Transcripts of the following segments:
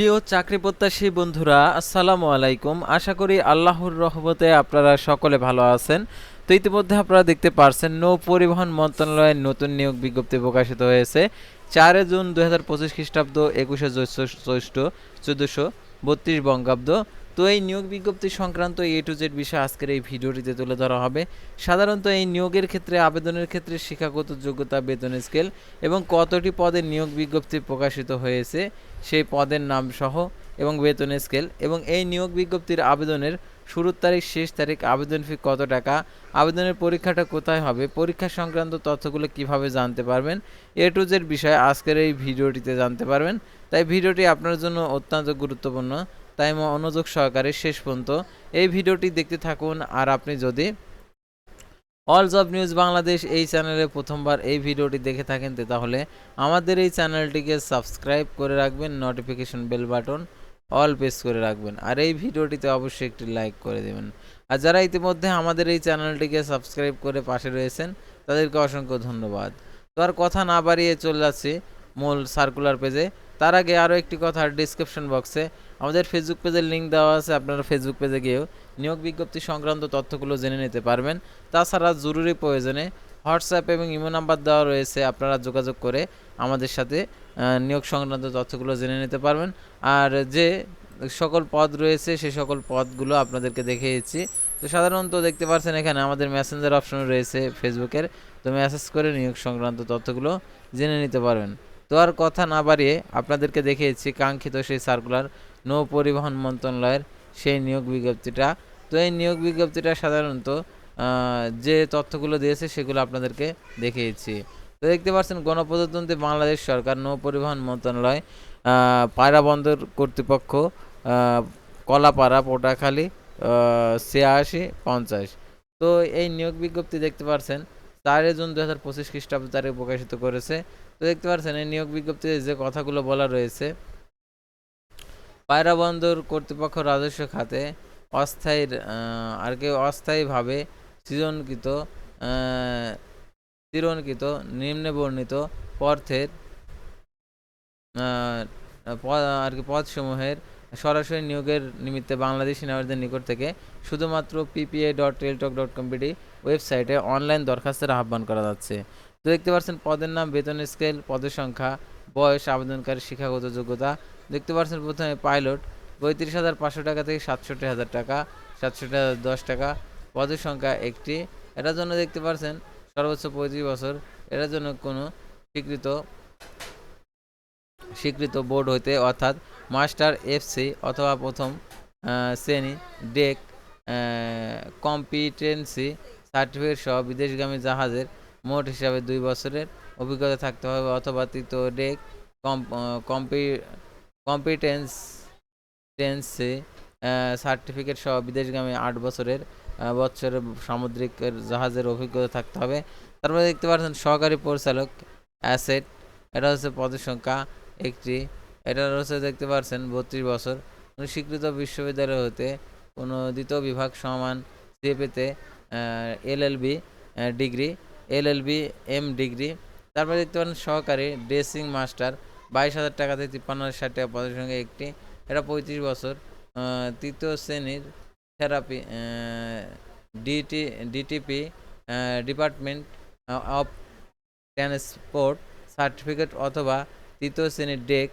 প্রিয় চাকরি প্রত্যাশী বন্ধুরা, আসসালামু আলাইকুম। আশা করি আল্লাহর রহমতে আপনারা সকলে ভালো আছেন। তো ইতিমধ্যে আপনারা দেখতে পারছেন, নৌ পরিবহন মন্ত্রণালয়ের নতুন নিয়োগ বিজ্ঞপ্তি প্রকাশিত হয়েছে। চারে জুন দু হাজার পঁচিশ খ্রিস্টাব্দ একুশে জ্যৈষ্ঠ, চৌদ্দশো বত্রিশ বঙ্গাব্দ। তো এই নিয়োগ বিজ্ঞপ্তি সংক্রান্ত এ টু জেড বিষয় আজকের এই ভিডিওটিতে তুলে ধরা হবে। সাধারণত এই নিয়োগের ক্ষেত্রে, আবেদনের ক্ষেত্রে শিক্ষাগত যোগ্যতা, বেতন স্কেল এবং কতটি পদের নিয়োগ বিজ্ঞপ্তি প্রকাশিত হয়েছে, সেই পদের নাম সহ এবং বেতন স্কেল এবং এই নিয়োগ বিজ্ঞপ্তির আবেদনের শুরুর তারিখ, শেষ তারিখ, আবেদন ফি কত টাকা, আবেদনের পরীক্ষাটা কোথায় হবে, পরীক্ষা সংক্রান্ত তথ্যগুলো কীভাবে জানতে পারবেন এ টু জেড বিষয়ে আজকের এই ভিডিওটিতে জানতে পারবেন। তাই ভিডিওটি আপনার জন্য অত্যন্ত গুরুত্বপূর্ণ। তাই মনোযোগ সহকারে শেষ পর্যন্ত এই ভিডিওটি দেখতে থাকুন। আর আপনি যদি অল জব নিউজ বাংলাদেশ এই চ্যানেলে প্রথমবার এই ভিডিওটি দেখে থাকেন তাহলে আমাদের এই চ্যানেলটিকে সাবস্ক্রাইব করে রাখবেন notification bell button all press করে রাখবেন, আর এই ভিডিওটিতে অবশ্যই একটি লাইক করে দেবেন। আর যারা ইতিমধ্যে আমাদের এই চ্যানেলটিকে সাবস্ক্রাইব করে পাশে রয়েছেন, তাদেরকে অসংখ্য ধন্যবাদ। তো আর কথা না বাড়িয়ে চলে যাচ্ছি মূল সার্কুলার পেজে তার আগে আরও একটি কথা ডিসক্রিপশন বক্সে আমাদের ফেসবুক পেজের লিঙ্ক দেওয়া আছে, আপনারা ফেসবুক পেজে গিয়েও নিয়োগ বিজ্ঞপ্তি সংক্রান্ত তথ্যগুলো জেনে নিতে পারবেন। তাছাড়া জরুরি প্রয়োজনে হোয়াটসঅ্যাপ এবং ইমো নাম্বার দেওয়া রয়েছে, আপনারা যোগাযোগ করে আমাদের সাথে নিয়োগ সংক্রান্ত তথ্যগুলো জেনে নিতে পারবেন। আর যে সকল পদ রয়েছে সেই সকল পদগুলো আপনাদেরকে দেখিয়েছি। তো সাধারণত দেখতে পাচ্ছেন এখানে আমাদের মেসেঞ্জার অপশন রয়েছে ফেসবুকের তো মেসেজ করে নিয়োগ সংক্রান্ত তথ্যগুলো জেনে নিতে পারবেন। তো আর কথা না বাড়িয়ে আপনাদেরকে দেখিয়েছি কাঙ্ক্ষিত সেই সার্কুলার নৌ পরিবহন মন্ত্রণালয়ের সেই নিয়োগ বিজ্ঞপ্তিটা। তো এই নিয়োগ বিজ্ঞপ্তিটা সাধারণত যে তথ্যগুলো দিয়েছে সেগুলো আপনাদেরকে দেখিয়েছি। তো দেখতে পাচ্ছেন, গণপ্রজাতন্ত্রী বাংলাদেশ সরকার নৌ পরিবহন মন্ত্রণালয় পায়রা বন্দর কর্তৃপক্ষ কলাপাড়া, পোটাখালী ছিয়াশি, পঞ্চাশ। তো এই নিয়োগ বিজ্ঞপ্তি দেখতে পাচ্ছেন চারই জুন দু হাজার পঁচিশ খ্রিস্টাব্দ তারিখে প্রকাশিত করেছে। তো দেখতে পাচ্ছেন, এই নিয়োগ বিজ্ঞপ্তিতে যে কথাগুলো বলা রয়েছে পায়রা বন্দর কর্তৃপক্ষ রাজস্ব খাতে অস্থায়ী আর কি অস্থায়ীভাবে সৃজনকৃত চিরণকৃত নিম্নে বর্ণিত পথের আর কি পদসমূহের সরাসরি নিয়োগের নিমিত্তে বাংলাদেশি নাগরিকদের নিকট থেকে শুধুমাত্র পিপিএ ডট টেলটক ডট কম্পিটি ওয়েবসাইটে অনলাইন দরখাস্তের আহ্বান করা যাচ্ছে। তো দেখতে পাচ্ছেন, পদের নাম, বেতন স্কেল পদের সংখ্যা, বয়স, আবেদনকারী শিক্ষাগত যোগ্যতা। দেখতে পাচ্ছেন, প্রথমে পাইলট পঁয়ত্রিশ হাজার পাঁচশো টাকা থেকে সাতষট্টি হাজার টাকা, সাতষট্টি হাজার দশ টাকা। পদের সংখ্যা একটি। এটার জন্য দেখতে পাচ্ছেন, সর্বোচ্চ পঁয়ত্রিশ বছর। এটার জন্য কোনো স্বীকৃত স্বীকৃত বোর্ড হইতে অর্থাৎ মাস্টার এফসি অথবা প্রথম শ্রেণি, ডেক কম্পিটেন্সি সার্টিফিকেট সহ বিদেশগামী জাহাজের মোট হিসাবে দুই বছরের অভিজ্ঞতা থাকতে হবে অথবা তৃতীয় ডেক কম্পি সার্টিফিকেট সহ বিদেশগামী আট বছরের বছরের সামুদ্রিক জাহাজের অভিজ্ঞতা থাকতে হবে। তারপরে দেখতে পাচ্ছেন সহকারী পরিচালক অ্যাসেট, এটা হচ্ছে পদের সংখ্যা, একটি এটা হচ্ছে দেখতে পাচ্ছেন বত্রিশ বছর। স্বীকৃত বিশ্ববিদ্যালয় হতে কোনো দ্বিতীয় বিভাগ সমান সিএপিতে LLB degree LLB M degree. তারপরে দেখতে পারেন সহকারী ড্রেসিং মাস্টার, বাইশ হাজার টাকা থেকে তিপ্পান্ন হাজার ষাট টাকা পদের সঙ্গে একটি। এটা পঁয়ত্রিশ বছর। তৃতীয় শ্রেণির therapy DT, DTP department of transport certificate অথবা তৃতীয় শ্রেণির ডেক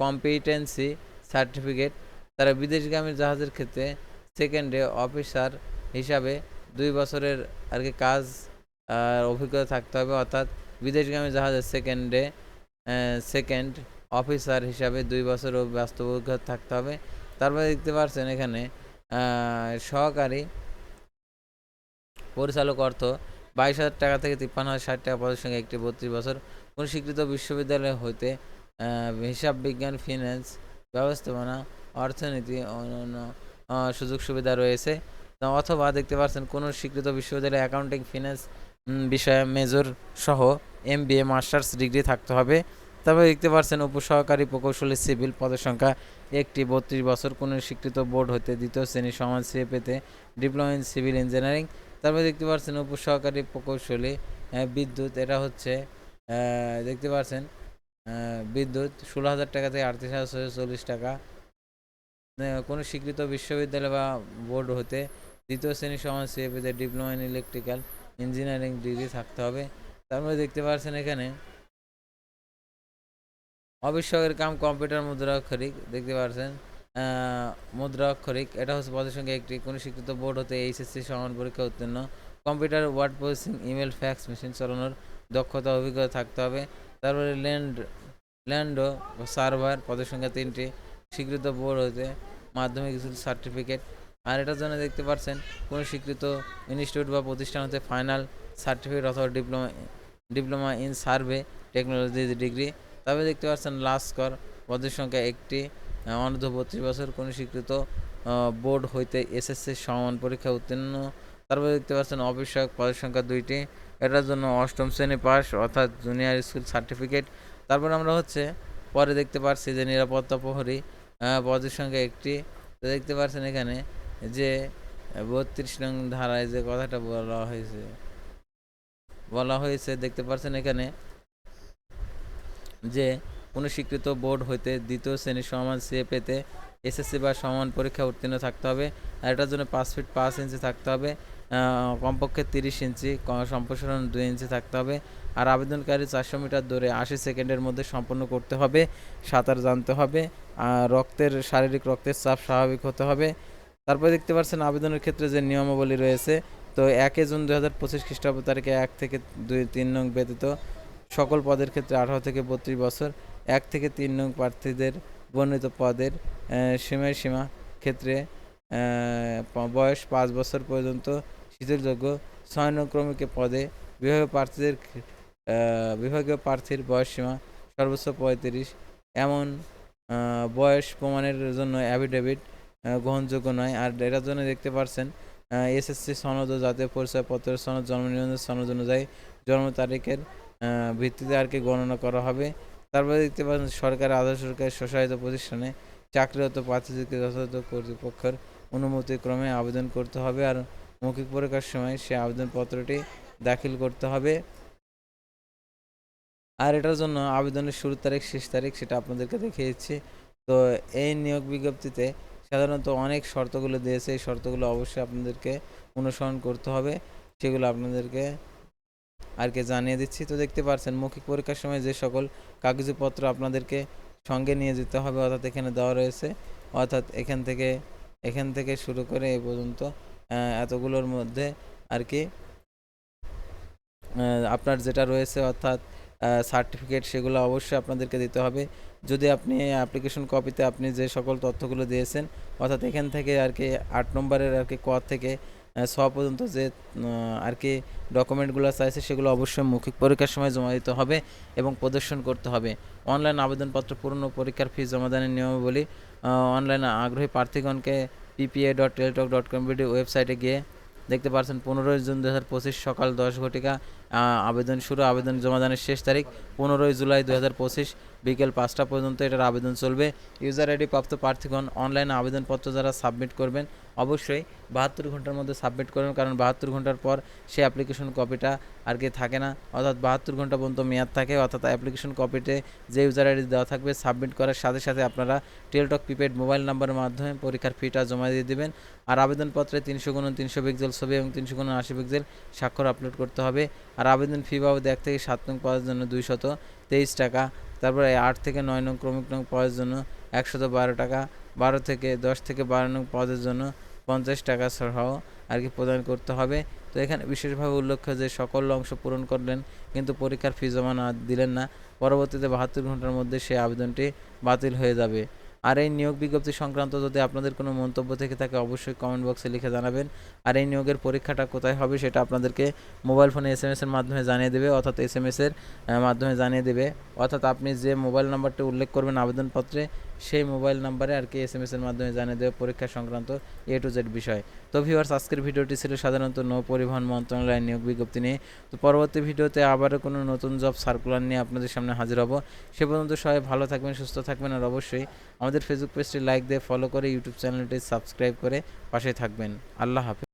কম্পিটেন্সি সার্টিফিকেট তারা বিদেশগামী জাহাজের ক্ষেত্রে সেকেন্ডে অফিসার হিসাবে দুই বছরের আর কি কাজ অভিজ্ঞতা থাকতে হবে। অর্থাৎ বিদেশগামী জাহাজের সেকেন্ডে সেকেন্ড অফিসার হিসাবে দুই বছর বাস্তব অভিজ্ঞতা থাকতে হবে। তারপরে দেখতে পাচ্ছেন এখানে সহকারী পরিচালক অর্থ বাইশ হাজার টাকা থেকে তিপ্পান্ন হাজার ষাট টাকা পদের সঙ্গে একটি বত্রিশ বছর কোন স্বীকৃত বিশ্ববিদ্যালয় হইতে হিসাব বিজ্ঞান ফিন্যান্স ব্যবস্থাপনা, অর্থনীতি, অন্যান্য সুযোগ সুবিধা রয়েছে। অথবা দেখতে পাচ্ছেন, কোন স্বীকৃত বিশ্ববিদ্যালয়ে অ্যাকাউন্টিং ফিন্যান্স বিষয়ে মেজর সহ M B A masters degree থাকতে হবে। তবে দেখতে পাচ্ছেন, উপসহকারী প্রকৌশলী সিভিল পদের সংখ্যা একটি বত্রিশ বছর, কোনো স্বীকৃত বোর্ড হতে দ্বিতীয় শ্রেণি সমান পেতে ডিপ্লোমা ইন সিভিল ইঞ্জিনিয়ারিং তারপরে দেখতে পাচ্ছেন, উপসহকারী প্রকৌশলী বিদ্যুৎ এটা হচ্ছে দেখতে পাচ্ছেন বিদ্যুৎ ষোলো হাজার টাকা থেকে আটত্রিশ হাজার ছশো চল্লিশ টাকা। কোনো স্বীকৃত বিশ্ববিদ্যালয় বা বোর্ড হতে দ্বিতীয় শ্রেণি সমাজ সিএপিতে diploma in electrical engineering degree থাকতে হবে। তারপরে দেখতে পাচ্ছেন এখানে অবিশ্বকের কাম কম্পিউটার মুদ্রা অক্ষরিক দেখতে পাচ্ছেন। আহ, মুদ্রা অক্ষরিক এটা হচ্ছে পদের সঙ্গে একটি কোনো স্বীকৃত বোর্ড হতে এইচএসসি সমান পরীক্ষা উত্তীর্ণ। Computer word processing email fax machine চালানোর দক্ষতা অভিজ্ঞতা থাকতে হবে। তারপরে ল্যান্ড ল্যান্ডো সার্ভার পদের সংখ্যা তিনটি, স্বীকৃত বোর্ড হতে মাধ্যমিক সার্টিফিকেট আর এটার জন্য দেখতে পাচ্ছেন, কোনো স্বীকৃত ইনস্টিটিউট বা প্রতিষ্ঠান হতে ফাইনাল সার্টিফিকেট অথবা diploma diploma in survey technology degree তবে দেখতে পাচ্ছেন লাস্ট কর পদের সংখ্যা একটি অনূর্ধ্ব বত্রিশ বছর, কোনো স্বীকৃত বোর্ড হইতে এসএসসি সমান পরীক্ষা উত্তীর্ণ। তারপরে দেখতে পাচ্ছেন অফিসক পদের সংখ্যা দুইটি এটার জন্য অষ্টম শ্রেণি পাস অর্থাৎ জুনিয়র স্কুল সার্টিফিকেট তারপর আমরা হচ্ছে পরে দেখতে পাচ্ছি যে নিরাপত্তা প্রহরী পদের সংখ্যা একটি। দেখতে পাচ্ছেন এখানে যে বত্রিশ নং ধারায় যে কথাটা বলা হয়েছে বলা হয়েছে, দেখতে পাচ্ছেন এখানে যে কোনো স্বীকৃত বোর্ড হইতে দ্বিতীয় শ্রেণির সমান সে পেতে এসএসসি বা সমান পরীক্ষা উত্তীর্ণ থাকতে হবে। আর এটার জন্য পাঁচ ফিট পাঁচ ইঞ্চি থাকতে হবে। কমপক্ষে তিরিশ ইঞ্চি সম্প্রসারণ দুই ইঞ্চি থাকতে হবে। আর আবেদনকারী চারশো মিটার দৌড়ে আশি সেকেন্ডের মধ্যে সম্পন্ন করতে হবে। সাঁতার জানতে হবে। রক্তের, শারীরিক রক্তের চাপ স্বাভাবিক হতে হবে। তারপরে দেখতে পাচ্ছেন আবেদনের ক্ষেত্রে যে নিয়মাবলী রয়েছে, তো একে জুন দু হাজার পঁচিশ খ্রিস্টাব্দ তারিখে এক থেকে দুই, তিন নং ব্যতীত সকল পদের ক্ষেত্রে আঠারো থেকে বত্রিশ বছর, এক থেকে তিন নং প্রার্থীদের বর্ণিত পদের সীমায় সীমা ক্ষেত্রে বয়স পাঁচ বছর পর্যন্ত শিথিলযোগ্য ছয় পদে বিভাগীয় প্রার্থীদের বিভাগীয় প্রার্থীর বয়স সীমা সর্বোচ্চ পঁয়ত্রিশ। এমন বয়স প্রমাণের জন্য অ্যাফিডেভিট গ্রহণযোগ্য নয়। আর এটার জন্য দেখতে পাচ্ছেন এসএসসি সনদ ও জাতীয় পরিচয়পত্রের সনদ, জন্ম নিবন্ধন সনদ অনুযায়ী জন্ম তারিখের ভিত্তিতে আর কি গণনা করা হবে। তারপরে দেখতে পাচ্ছেন, সরকার আধা সরকারি স্বশাসিত প্রতিষ্ঠানে চাকরিরত প্রার্থীদেরকে যথাযথ কর্তৃপক্ষের অনুমতিক্রমে আবেদন করতে হবে। আর মৌখিক পরীক্ষার সময় সে আবেদনপত্রটি দাখিল করতে হবে। আর এটার জন্য আবেদনের শুরু তারিখ, শেষ তারিখ সেটা আপনাদেরকে দেখিয়েছি। তো এই নিয়োগ বিজ্ঞপ্তিতে সাধারণত অনেক শর্তগুলো দিয়েছে। এই শর্তগুলো অবশ্যই আপনাদেরকে অনুসরণ করতে হবে। সেগুলো আপনাদেরকে আর কি জানিয়ে দিচ্ছি। তো দেখতে পাচ্ছেন, মৌখিক পরীক্ষার সময় যে সকল কাগজপত্র আপনাদেরকে সঙ্গে নিয়ে যেতে হবে, অর্থাৎ এখানে দেওয়া রয়েছে, অর্থাৎ এখান থেকে এখান থেকে শুরু করে এ পর্যন্ত এতগুলোর মধ্যে আর কি আপনার যেটা রয়েছে অর্থাৎ সার্টিফিকেট সেগুলো অবশ্যই আপনাদেরকে দিতে হবে। যদি আপনি অ্যাপ্লিকেশন কপিতে আপনি যে সকল তথ্যগুলো দিয়েছেন, অর্থাৎ এখান থেকে আর কি আট নম্বরের আর কি ক থেকে ছ পর্যন্ত যে আর কি ডকুমেন্টগুলো চাইছে, সেগুলো অবশ্যই মৌখিক পরীক্ষার সময় জমা দিতে হবে এবং প্রদর্শন করতে হবে। অনলাইন আবেদনপত্র পূর্ণ পরীক্ষার ফি জমাদানের নিয়মাবলী অনলাইন আগ্রহী প্রার্থীগণকে PPA dot Teletalk dot com ওয়েবসাইটে গিয়ে দেখতে পাচ্ছেন পনেরোই জুন দু হাজার পঁচিশ সকাল দশ ঘটিকা আবেদন শুরু, আবেদন জমাদানের শেষ তারিখ পনেরোই জুলাই দু হাজার পঁচিশ বিকেল পাঁচটা পর্যন্ত এটার আবেদন চলবে। ইউজার আইডি প্রাপ্ত প্রার্থীগণ, অনলাইনে আবেদনপত্র যারা সাবমিট করবেন অবশ্যই বাহাত্তর ঘণ্টার মধ্যে সাবমিট করবেন কারণ বাহাত্তর ঘণ্টার পর সেই অ্যাপ্লিকেশন কপিটা আর কি থাকে না। অর্থাৎ বাহাত্তর ঘণ্টা পর্যন্ত মেয়াদ থাকে, অর্থাৎ অ্যাপ্লিকেশন কপিতে যে ইউজার আইডি দেওয়া থাকবে সাবমিট করার সাথে সাথে আপনারা টেলটক প্রিপেড মোবাইল নাম্বারের মাধ্যমে পরীক্ষার ফিটা জমা দিয়ে দেবেন। আর আবেদনপত্রে তিনশো গুণ তিনশো পিক্সেল ছবি এবং তিনশো গুণ আশি পিক্সেল স্বাক্ষর আপলোড করতে হবে। আর আবেদন ফি বাবদ এক থেকে সাত নং পাওয়ার জন্য দুইশত তেইশ টাকা, তারপরে আট থেকে নয় নং ক্রমিক নং পাওয়ার জন্য একশত বারো টাকা, বারো থেকে দশ থেকে বারো নং পদের জন্য পঞ্চাশ টাকা সহ আর কি প্রদান করতে হবে। তো এখানে বিশেষভাবে উল্লেখ্য যে সকল অংশ পূরণ করলেন কিন্তু পরীক্ষার ফি জমা না দিলেন না। পরবর্তীতে বাহাত্তর ঘণ্টার মধ্যে সেই আবেদনটি বাতিল হয়ে যাবে। আর এই নিয়োগ বিজ্ঞপ্তি সংক্রান্ত যদি আপনাদের কোনো মন্তব্য থেকে থাকে অবশ্যই কমেন্ট বক্সে লিখে জানাবেন। আর এই নিয়োগের পরীক্ষাটা কোথায় হবে সেটা আপনাদেরকে মোবাইল ফোনে এস এম এর মাধ্যমে জানিয়ে দেবে অর্থাৎ এস এম আহ, মাধ্যমে জানিয়ে দেবে। অর্থাৎ আপনি যে মোবাইল নাম্বারটি উল্লেখ করবেন আবেদনপত্রে সেই মোবাইল নাম্বারে আর কি এস এম এর মাধ্যমে জানিয়ে দেবে পরীক্ষা সংক্রান্ত এ টু জেড বিষয়। তো ভিউয়ার্স আজকের ভিডিওটি ছিল সাধারণত নৌ পরিবহন মন্ত্রণালয়ের নিয়োগ বিজ্ঞপ্তি নিয়ে। তো পরবর্তী ভিডিওতে আবারও কোনো নতুন জব সার্কুলার নিয়ে আপনাদের সামনে হাজির হব। সে পর্যন্ত সবাই ভালো থাকবেন, সুস্থ থাকবেন আর অবশ্যই আমাদের ফেসবুক পেজটি লাইক দিয়ে ফলো করে ইউটিউব চ্যানেলটি সাবস্ক্রাইব করে পাশে থাকবেন। আল্লাহ হাফেজ।